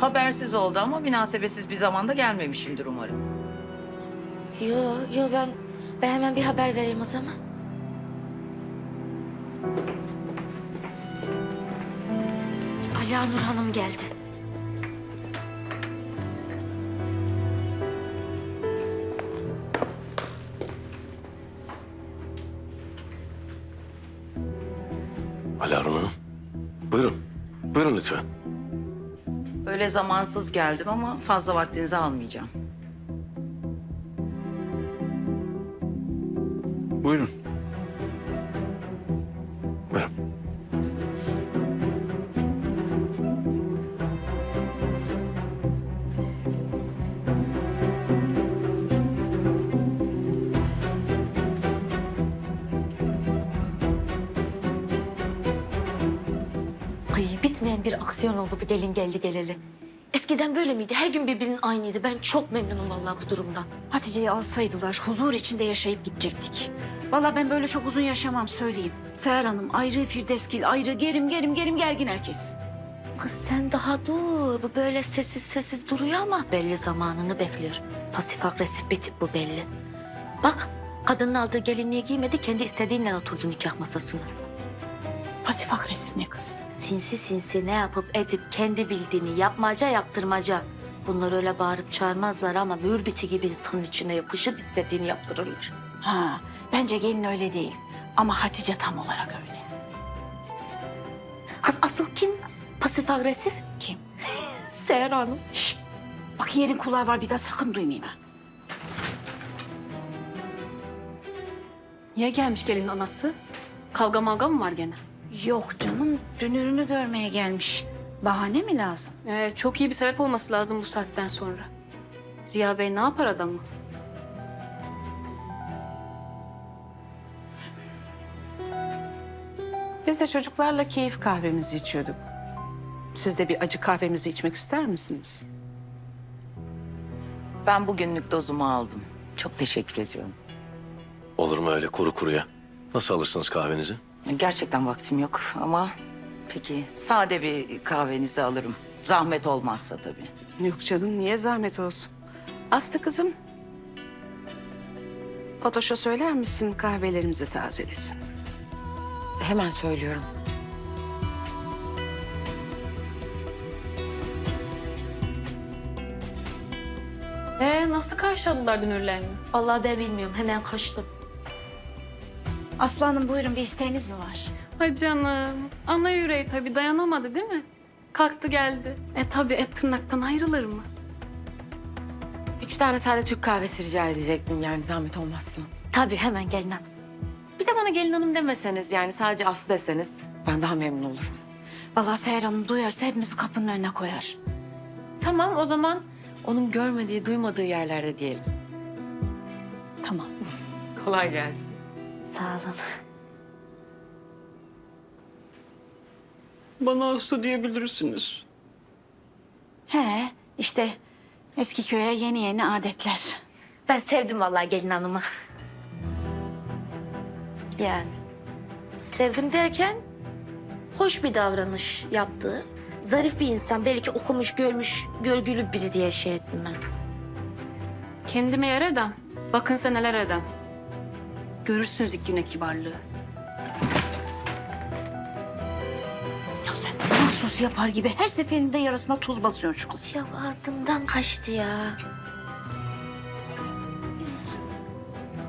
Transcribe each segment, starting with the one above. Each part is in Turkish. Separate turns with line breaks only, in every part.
Habersiz oldu ama münasebetsiz bir zamanda gelmemişimdir umarım.
Yo yo ben ben hemen bir haber vereyim o zaman. Ala Nur Hanım geldi.
Zamansız geldim ama fazla vaktinizi almayacağım.
Buyurun.
Buyurun.
Ay bitmeyen bir aksiyon oldu bu gelin geldi geleli. Eskiden böyle miydi? Her gün birbirinin aynıydı. Ben çok memnunum vallahi bu durumdan.
Hatice'yi alsaydılar huzur içinde yaşayıp gidecektik. Vallahi ben böyle çok uzun yaşamam söyleyeyim. Seher Hanım ayrı, Firdevskil ayrı, gerim gerim gerim gergin herkes.
Kız sen daha dur. Bu böyle sessiz sessiz duruyor ama belli zamanını bekliyor. Pasif agresif bir tip bu belli. Bak kadının aldığı gelinliği giymedi kendi istediğinden oturdu nikah masasına.
Pasif agresif ne kız?
Sinsi sinsi ne yapıp edip kendi bildiğini yapmaca yaptırmaca. Bunlar öyle bağırıp çağırmazlar ama mürbiti gibi insanın içine yapışıp istediğini yaptırırlar.
Ha, bence gelin öyle değil. Ama Hatice tam olarak öyle.
Kız asıl kim? Pasif agresif?
Kim?
Seher Hanım.
Şşt! Bak yerin kulağı var bir daha sakın duymayayım ha.
Niye gelmiş gelinin anası? Kavga mavga mı var gene?
Yok canım, dünürünü görmeye gelmiş. Bahane mi lazım?
Ee, çok iyi bir sebep olması lazım bu saatten sonra. Ziya Bey ne yapar adamı?
Biz de çocuklarla keyif kahvemizi içiyorduk. Siz de bir acı kahvemizi içmek ister misiniz?
Ben bugünlük dozumu aldım. Çok teşekkür ediyorum.
Olur mu öyle kuru kuruya? Nasıl alırsınız kahvenizi?
Gerçekten vaktim yok ama peki sade bir kahvenizi alırım. Zahmet olmazsa tabii.
Yok canım niye zahmet olsun? Aslı kızım. Fatoş'a söyler misin kahvelerimizi tazelesin?
Hemen söylüyorum.
Ee, nasıl karşıladılar dünürlerini?
Vallahi ben bilmiyorum hemen kaçtım.
Aslanım buyurun bir isteğiniz mi var?
Ay canım. Ana yüreği tabii dayanamadı değil mi? Kalktı geldi. E tabii et tırnaktan ayrılır mı?
Üç tane sade Türk kahvesi rica edecektim yani zahmet olmazsa.
Tabii hemen gelin hanım.
Bir de bana gelin hanım demeseniz yani sadece Aslı deseniz ben daha memnun olurum.
Vallahi Seher Hanım duyarsa hepimizi kapının önüne koyar.
Tamam o zaman onun görmediği, duymadığı yerlerde diyelim.
Tamam.
Kolay gelsin.
Sağ olun.
Bana Aslı diyebilirsiniz.
He, işte eski köye yeni yeni adetler.
Ben sevdim vallahi gelin hanımı. Yani sevdim derken hoş bir davranış yaptı. Zarif bir insan belki okumuş görmüş görgülü biri diye şey ettim ben.
Kendime yer edem. Bakın sen neler edem. Görürsünüz ilk güne kibarlığı.
Ya sen mahsus yapar gibi her seferinde yarasına tuz basıyorsun şu kız.
Ya ağzımdan kaçtı ya.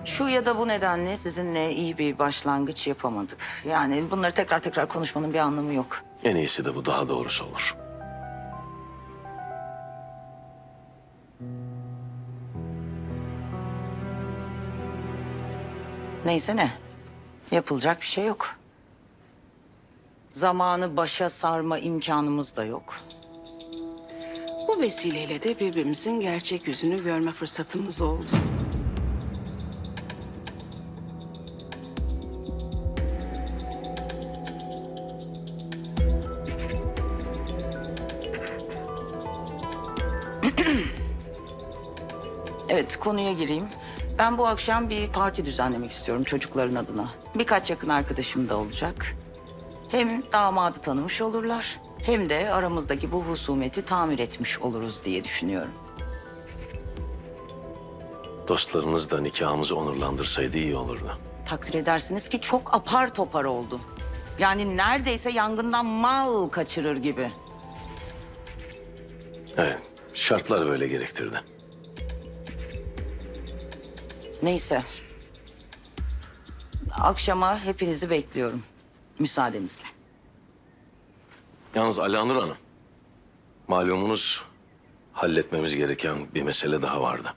Şu ya da bu nedenle sizinle iyi bir başlangıç yapamadık. Yani bunları tekrar tekrar konuşmanın bir anlamı yok.
En iyisi de bu daha doğrusu olur.
Neyse ne. Yapılacak bir şey yok. Zamanı başa sarma imkanımız da yok.
Bu vesileyle de birbirimizin gerçek yüzünü görme fırsatımız oldu.
Evet konuya gireyim. Ben bu akşam bir parti düzenlemek istiyorum çocukların adına. Birkaç yakın arkadaşım da olacak. Hem damadı tanımış olurlar Hem de aramızdaki bu husumeti tamir etmiş oluruz diye düşünüyorum.
Dostlarınız da nikahımızı onurlandırsaydı iyi olurdu.
Takdir edersiniz ki çok apar topar oldu. Yani neredeyse yangından mal kaçırır gibi.
Evet, şartlar böyle gerektirdi.
Neyse. Akşama hepinizi bekliyorum. Müsaadenizle.
Yalnız Alanur Hanım, malumunuz halletmemiz gereken bir mesele daha vardı.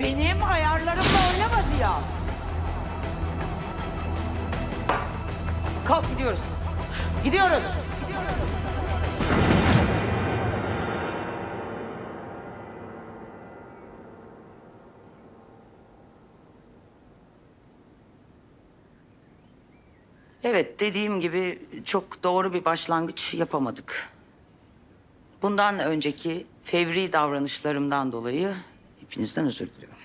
Benim ayarlarımla oynamadı ya. Kalk gidiyoruz. Gidiyoruz. Evet dediğim gibi çok doğru bir başlangıç yapamadık. Bundan önceki fevri davranışlarımdan dolayı hepinizden özür diliyorum.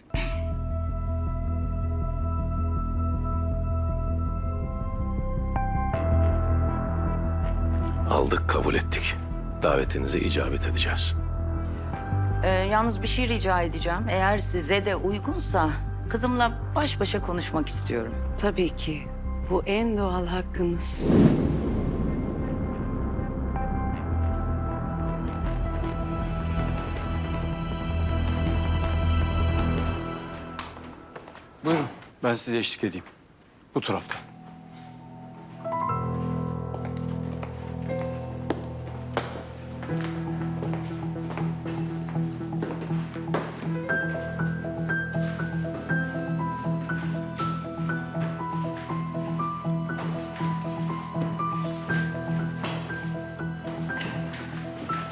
Aldık, kabul ettik. Davetinize icabet edeceğiz.
Ee, yalnız bir şey rica edeceğim. Eğer size de uygunsa kızımla baş başa konuşmak istiyorum.
Tabii ki. Bu en doğal hakkınız.
Ben size eşlik edeyim. Bu tarafta.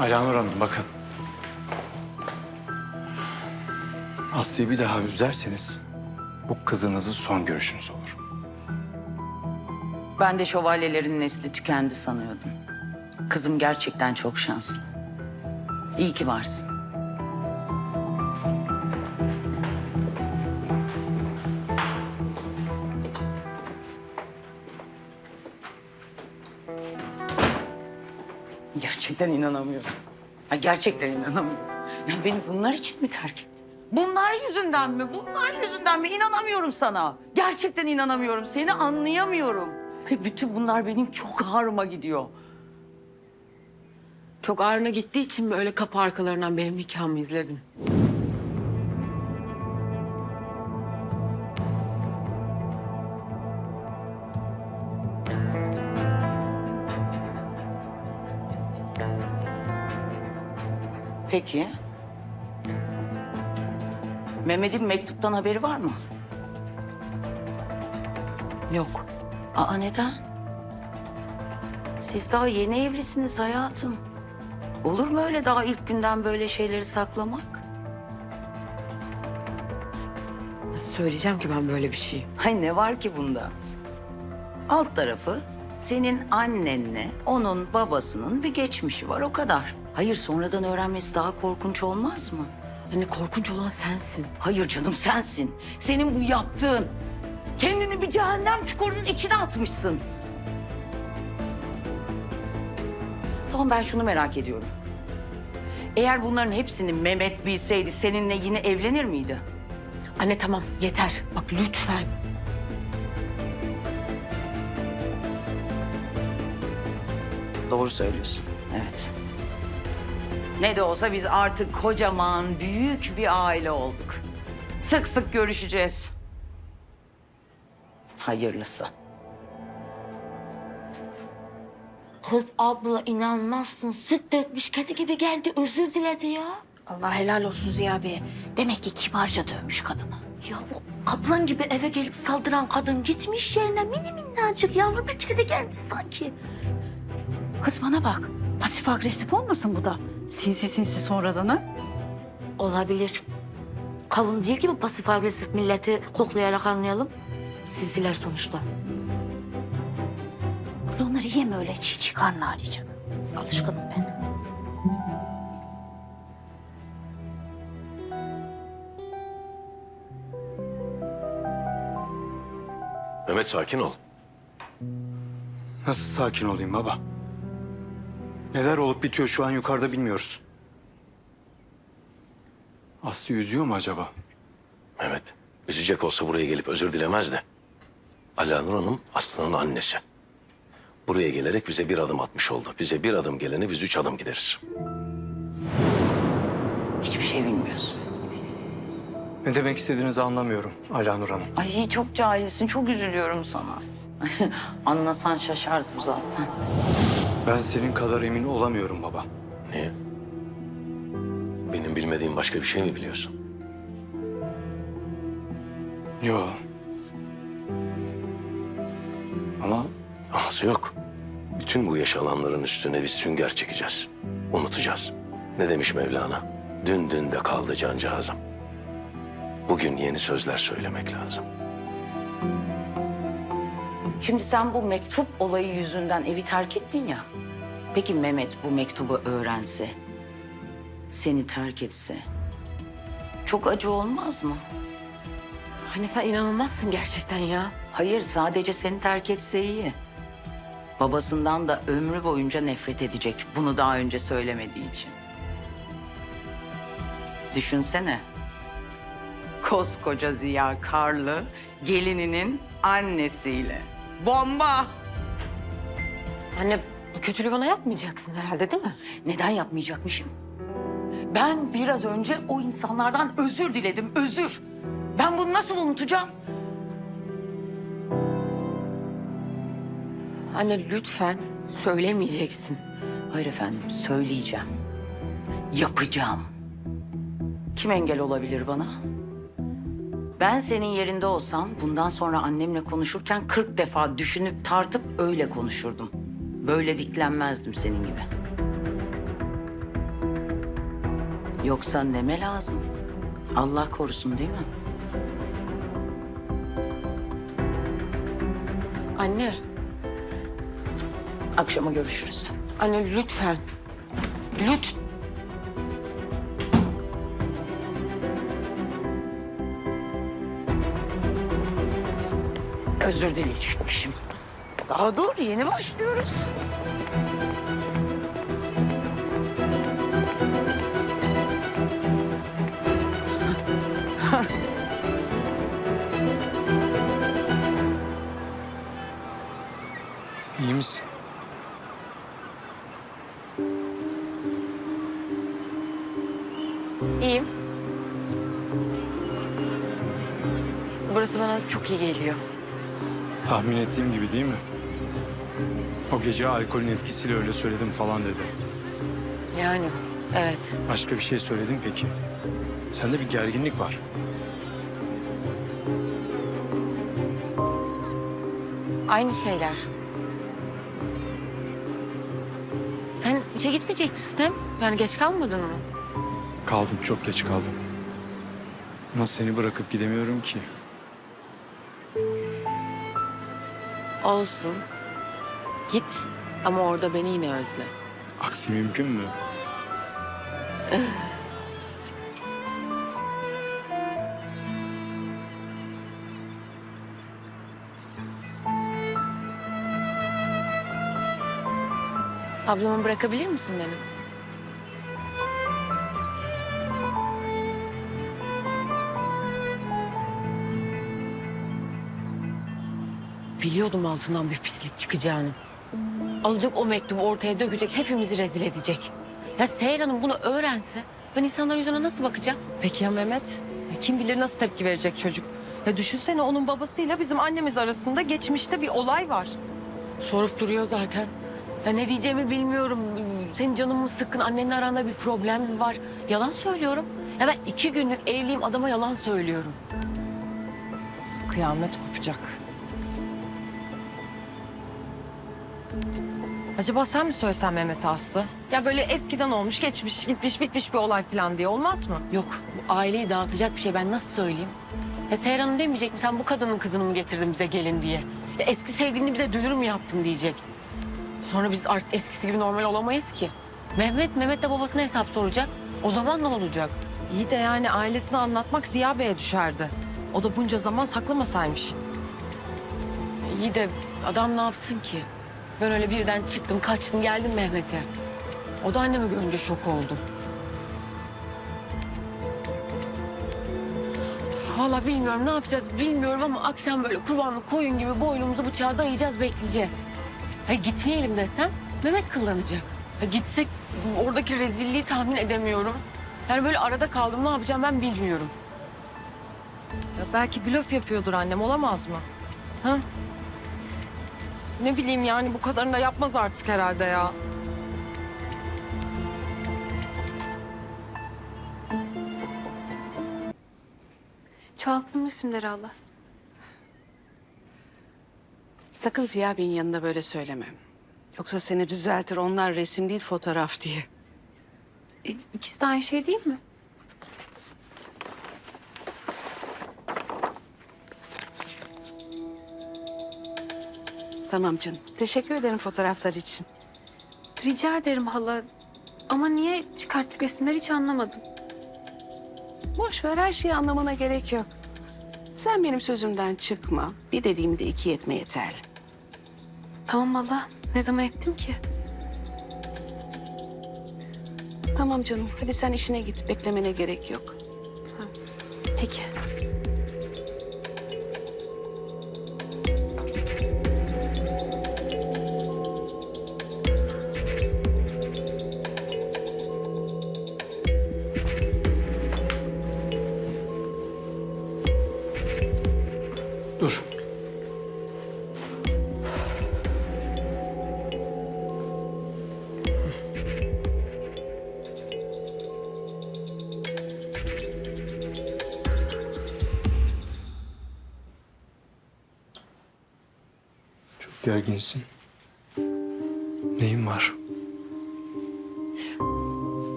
Alanur Hanım bakın. Aslı'yı bir daha üzerseniz bu kızınızın son görüşünüz olur.
Ben de şövalyelerin nesli tükendi sanıyordum. Kızım gerçekten çok şanslı. İyi ki varsın. Gerçekten inanamıyorum. Ha, gerçekten inanamıyorum. Ya beni bunlar için mi terk etti? Bunlar yüzünden mi? Bunlar yüzünden mi? İnanamıyorum sana. Gerçekten inanamıyorum. Seni anlayamıyorum. Ve bütün bunlar benim çok ağrıma gidiyor.
Çok ağrına gittiği için mi öyle kapı arkalarından benim nikahımı izledin?
Peki. Mehmet'in mektuptan haberi var mı?
Yok.
Aa neden? Siz daha yeni evlisiniz hayatım. Olur mu öyle daha ilk günden böyle şeyleri saklamak?
Nasıl söyleyeceğim ki ben böyle bir şey?
Hay ne var ki bunda? Alt tarafı senin annenle onun babasının bir geçmişi var o kadar. Hayır sonradan öğrenmesi daha korkunç olmaz mı?
Anne korkunç olan sensin.
Hayır canım sensin. Senin bu yaptığın. Kendini bir cehennem çukurunun içine atmışsın. Tamam ben şunu merak ediyorum. Eğer bunların hepsini Mehmet bilseydi seninle yine evlenir miydi?
Anne tamam yeter. Bak lütfen.
Doğru söylüyorsun. Evet. Ne de olsa biz artık kocaman büyük bir aile olduk. Sık sık görüşeceğiz. Hayırlısı.
Kız abla inanmazsın. Süt dökmüş kedi gibi geldi özür diledi ya.
Allah helal olsun Ziya Bey. Demek ki kibarca dövmüş kadını.
Ya o kaplan gibi eve gelip saldıran kadın gitmiş yerine mini minnacık yavru bir kedi gelmiş sanki.
Kız bana bak. Pasif agresif olmasın bu da. Sinsi sinsi sonradan ha?
Olabilir. Kavun değil ki bu pasif agresif milleti koklayarak anlayalım. Sinsiler sonuçta.
Kız onları yeme öyle çiğ çiğ karnı ağrıyacak.
Alışkınım ben.
Mehmet sakin ol.
Nasıl sakin olayım baba? Neler olup bitiyor şu an yukarıda bilmiyoruz. Aslı üzüyor mu acaba?
Mehmet üzecek olsa buraya gelip özür dilemez de. Alanur Hanım Aslı'nın annesi. Buraya gelerek bize bir adım atmış oldu. Bize bir adım geleni biz üç adım gideriz.
Hiçbir şey bilmiyorsun.
Ne demek istediğinizi anlamıyorum Alanur Hanım.
Ay çok cahilsin. Çok üzülüyorum sana. Anlasan şaşardım zaten.
Ben senin kadar emin olamıyorum baba.
Niye? Benim bilmediğim başka bir şey mi biliyorsun?
Yo. Ama
Aması yok. Bütün bu yaşananların üstüne biz sünger çekeceğiz. Unutacağız. Ne demiş Mevlana? Dün dün de kaldı cancağızım. Bugün yeni sözler söylemek lazım.
Şimdi sen bu mektup olayı yüzünden evi terk ettin ya. Peki Mehmet bu mektubu öğrense, seni terk etse çok acı olmaz mı?
Anne sen inanılmazsın gerçekten ya.
Hayır sadece seni terk etse iyi. Babasından da ömrü boyunca nefret edecek bunu daha önce söylemediği için. Düşünsene. Koskoca Ziya Karlı gelininin annesiyle. Bomba!
Anne bu kötülüğü bana yapmayacaksın herhalde değil mi?
Neden yapmayacakmışım? Ben biraz önce o insanlardan özür diledim, özür. Ben bunu nasıl unutacağım?
Anne lütfen söylemeyeceksin.
Hayır efendim, söyleyeceğim. Yapacağım. Kim engel olabilir bana? Ben senin yerinde olsam bundan sonra annemle konuşurken 40 defa düşünüp tartıp öyle konuşurdum. Böyle diklenmezdim senin gibi. Yoksa neme lazım? Allah korusun değil mi?
Anne,
Akşama görüşürüz.
anne lütfen. Lütfen.
Özür dileyecekmişim. Daha dur, yeni başlıyoruz.
iyi misin?
İyiyim. Burası bana çok iyi geliyor.
Tahmin ettiğim gibi değil mi? O gece alkolün etkisiyle öyle söyledim falan dedi.
Yani evet.
Başka bir şey söyledin peki? Sende bir gerginlik var.
Aynı şeyler. Sen işe gitmeyecek misin hem? Yani geç kalmadın mı?
Kaldım, çok geç kaldım. Ama seni bırakıp gidemiyorum ki.
Olsun. Git ama orada beni yine özle.
Aksi mümkün mü?
Ablamı bırakabilir misin beni? Biliyordum altından bir pislik çıkacağını. Alacak o mektubu ortaya dökecek, hepimizi rezil edecek. Ya Seher Hanım bunu öğrense ben insanların yüzüne nasıl bakacağım?
Peki ya Mehmet? Ya Kim bilir nasıl tepki verecek çocuk? Ya düşünsene onun babasıyla bizim annemiz arasında geçmişte bir olay var.
Sorup duruyor zaten. Ya ne diyeceğimi bilmiyorum. Senin canın mı sıkkın, annenle aranda bir problem mi var? Yalan söylüyorum. Ya ben iki günlük evliyim adama yalan söylüyorum.
Kıyamet kopacak. Acaba sen mi söylesen Mehmet Aslı? Ya böyle eskiden olmuş, geçmiş, gitmiş, bitmiş bir olay falan diye olmaz mı?
Yok, bu aileyi dağıtacak bir şey ben nasıl söyleyeyim? Ya Seher Hanım demeyecek mi sen bu kadının kızını mı getirdin bize gelin diye? Ya eski sevgilini bize dünür mü yaptın diyecek. Sonra biz artık eskisi gibi normal olamayız ki. Mehmet, Mehmet de babasına hesap soracak. O zaman ne olacak?
İyi de yani ailesine anlatmak Ziya Bey'e düşerdi. O da bunca zaman saklamasaymış.
İyi de adam ne yapsın ki? Ben öyle birden çıktım, kaçtım, geldim Mehmet'e. O da annemi görünce şok oldu. Vallahi bilmiyorum ne yapacağız bilmiyorum ama akşam böyle kurbanlık koyun gibi boynumuzu bıçağa dayayacağız bekleyeceğiz. Ha, gitmeyelim desem Mehmet kullanacak. Ha, gitsek oradaki rezilliği tahmin edemiyorum. Yani böyle arada kaldım ne yapacağım ben bilmiyorum.
Ya belki blöf yapıyordur annem olamaz mı? Ha? Ne bileyim yani bu kadarını da yapmaz artık herhalde ya.
Çoğalttım isimleri Allah.
Sakın Ziya Bey'in yanında böyle söyleme. Yoksa seni düzeltir onlar resim değil fotoğraf diye.
E, ikisi de aynı şey değil mi?
Tamam canım. Teşekkür ederim fotoğraflar için.
Rica ederim hala. Ama niye çıkarttık resimleri hiç anlamadım.
Boş ver her şeyi anlamana gerek yok. Sen benim sözümden çıkma. Bir dediğimde iki etme yeterli.
Tamam hala. Ne zaman ettim ki?
Tamam canım. Hadi sen işine git. Beklemene gerek yok.
Peki.
Dur. Çok gerginsin. Neyin var?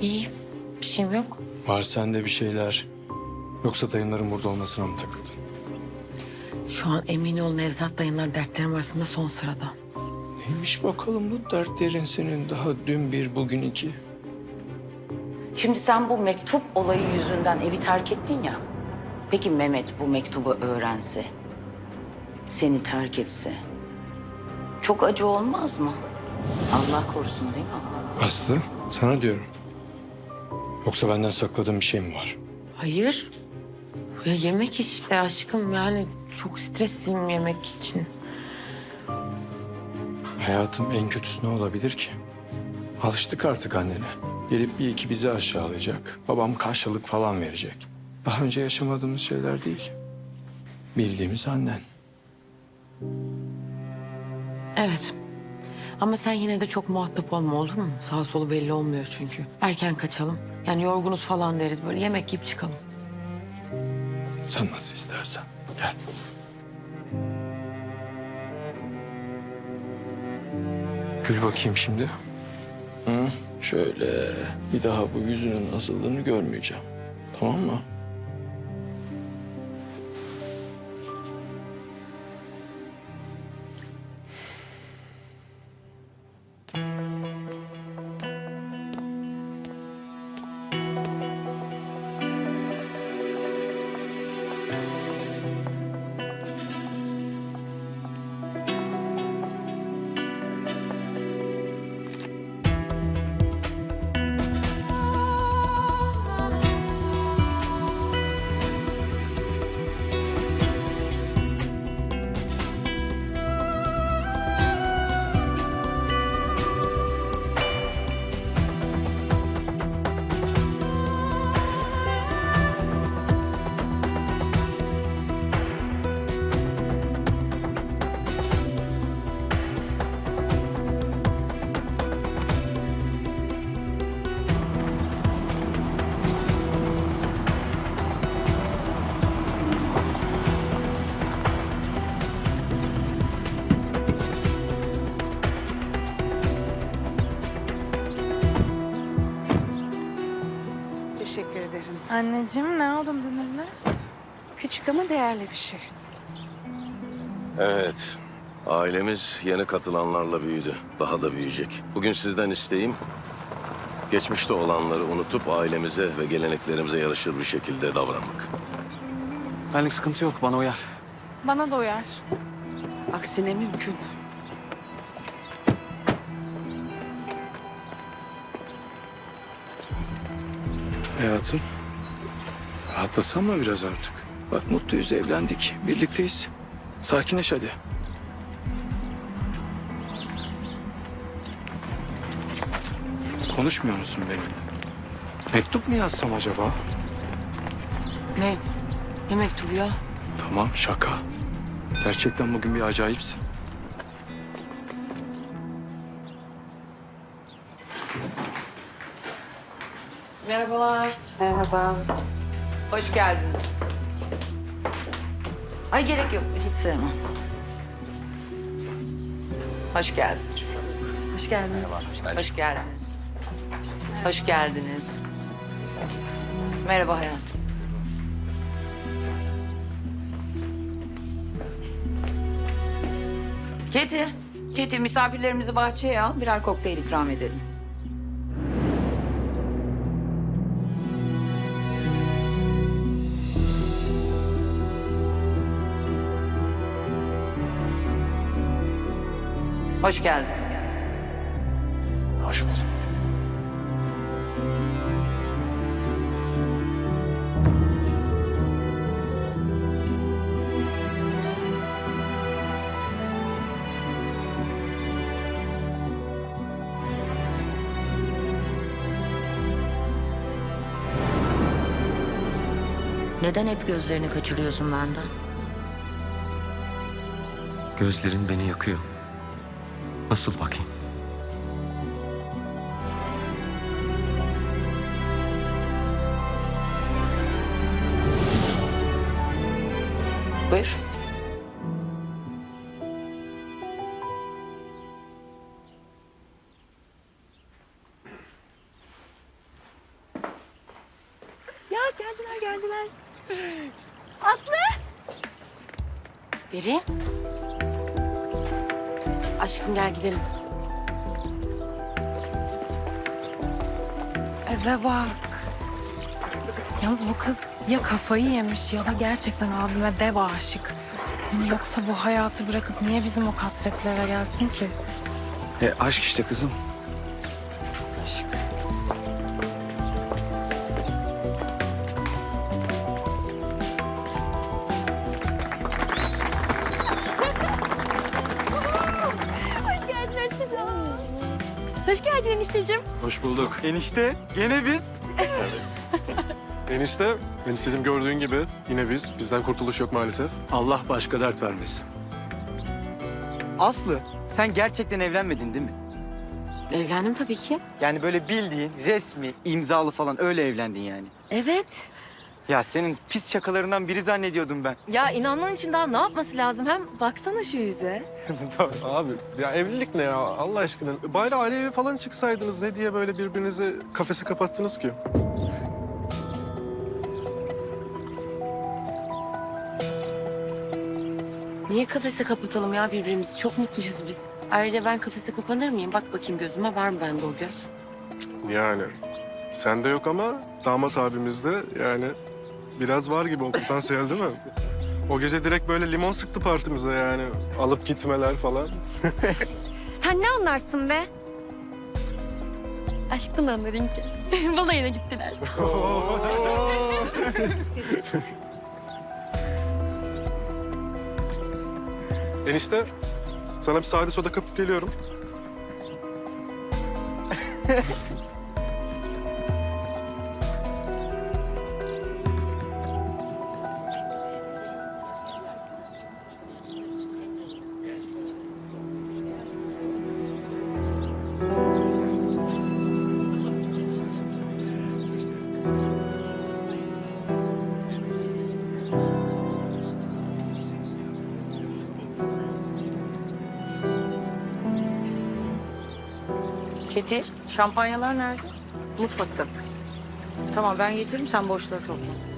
İyi, bir şeyim yok.
Var sende bir şeyler. Yoksa dayımların burada olmasına mı takıldın?
Şu an emin ol Nevzat dayınlar dertlerim arasında son sırada.
Neymiş bakalım bu dertlerin senin daha dün bir bugün iki.
Şimdi sen bu mektup olayı yüzünden evi terk ettin ya. Peki Mehmet bu mektubu öğrense, seni terk etse çok acı olmaz mı? Allah korusun değil mi?
Aslı sana diyorum. Yoksa benden sakladığın bir şey mi var?
Hayır. Ya yemek işte aşkım yani çok stresliyim yemek için.
Hayatım en kötüsü ne olabilir ki? Alıştık artık annene. Gelip bir iki bizi aşağılayacak. Babam karşılık falan verecek. Daha önce yaşamadığımız şeyler değil. Bildiğimiz annen.
Evet. Ama sen yine de çok muhatap olma olur mu? Sağ solu belli olmuyor çünkü. Erken kaçalım. Yani yorgunuz falan deriz böyle yemek yiyip çıkalım.
Sen nasıl istersen. Gel. Gül bakayım şimdi. Hı? Şöyle bir daha bu yüzünün nasıldığını görmeyeceğim. Tamam mı?
Anneciğim ne aldın dünürüne?
Küçük ama değerli bir şey.
Evet. Ailemiz yeni katılanlarla büyüdü. Daha da büyüyecek. Bugün sizden isteğim geçmişte olanları unutup ailemize ve geleneklerimize yaraşır bir şekilde davranmak.
Benlik sıkıntı yok. Bana uyar.
Bana da uyar.
Aksine mümkün.
Hayatım. Rahatlasana biraz artık. Bak mutluyuz, evlendik, birlikteyiz. Sakinleş hadi. Konuşmuyor musun benimle? Mektup mu yazsam acaba?
Ne? Ne mektubu ya?
Tamam, şaka. Gerçekten bugün bir acayipsin.
Merhabalar.
Merhaba.
Hoş geldiniz. Ay gerek yok. Hiç sevmem. Hoş geldiniz.
Hoş geldiniz.
Hoş geldiniz. Hoş geldiniz. Merhaba hayatım. Keti, Keti misafirlerimizi bahçeye al. Birer kokteyl ikram edelim. Hoş geldin.
Hoş bulduk.
Neden hep gözlerini kaçırıyorsun benden?
Gözlerin beni yakıyor. Nasıl bakayım?
Buyur.
Beri. Aşkım gel gidelim.
Eve bak. Yalnız bu kız ya kafayı yemiş ya da gerçekten abime dev aşık. Yani yoksa bu hayatı bırakıp niye bizim o kasvetli eve gelsin ki?
E, aşk işte kızım.
Hoş enişteciğim.
Hoş bulduk.
Enişte, gene biz. Enişte, enişteciğim gördüğün gibi yine biz. Bizden kurtuluş yok maalesef.
Allah başka dert vermesin.
Aslı, sen gerçekten evlenmedin değil mi?
Evlendim tabii ki.
Yani böyle bildiğin resmi, imzalı falan öyle evlendin yani.
Evet.
Ya senin pis şakalarından biri zannediyordum ben.
Ya inanman için daha ne yapması lazım? Hem baksana şu yüze.
Abi, ya evlilik ne ya Allah aşkına? Bari aile evi falan çıksaydınız ne diye böyle birbirinizi kafese kapattınız ki?
Niye kafese kapatalım ya birbirimizi? Çok mutluyuz biz. Ayrıca ben kafese kapanır mıyım? Bak bakayım gözüme var mı bende o göz?
Yani sende yok ama damat abimizde yani biraz var gibi o potansiyel değil mi? O gece direkt böyle limon sıktı partimize yani. Alıp gitmeler falan.
Sen ne anlarsın be? Aşktan anlarım ki. Balayına gittiler.
Enişte, sana bir sade soda kapıp geliyorum.
Keti, şampanyalar nerede?
Mutfakta.
Tamam ben getiririm sen boşları topla.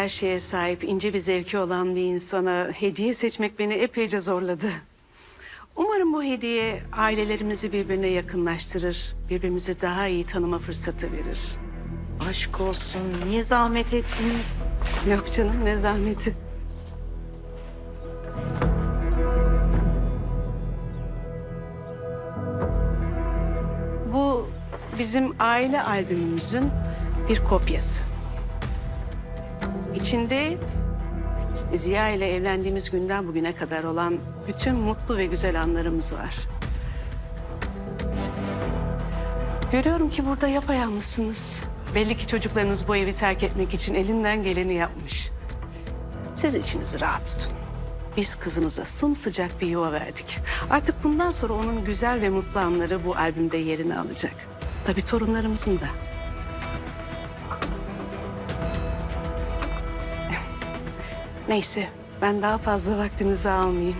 Her şeye sahip ince bir zevki olan bir insana hediye seçmek beni epeyce zorladı. Umarım bu hediye ailelerimizi birbirine yakınlaştırır, birbirimizi daha iyi tanıma fırsatı verir.
Aşk olsun. Niye zahmet ettiniz?
Yok canım ne zahmeti. Bu bizim aile albümümüzün bir kopyası. İçinde Ziya ile evlendiğimiz günden bugüne kadar olan bütün mutlu ve güzel anlarımız var. Görüyorum ki burada yapayalnızsınız. Belli ki çocuklarınız bu evi terk etmek için elinden geleni yapmış. Siz içinizi rahat tutun. Biz kızınıza sımsıcak bir yuva verdik. Artık bundan sonra onun güzel ve mutlu anları bu albümde yerini alacak. Tabii torunlarımızın da. Neyse, ben daha fazla vaktinizi almayayım.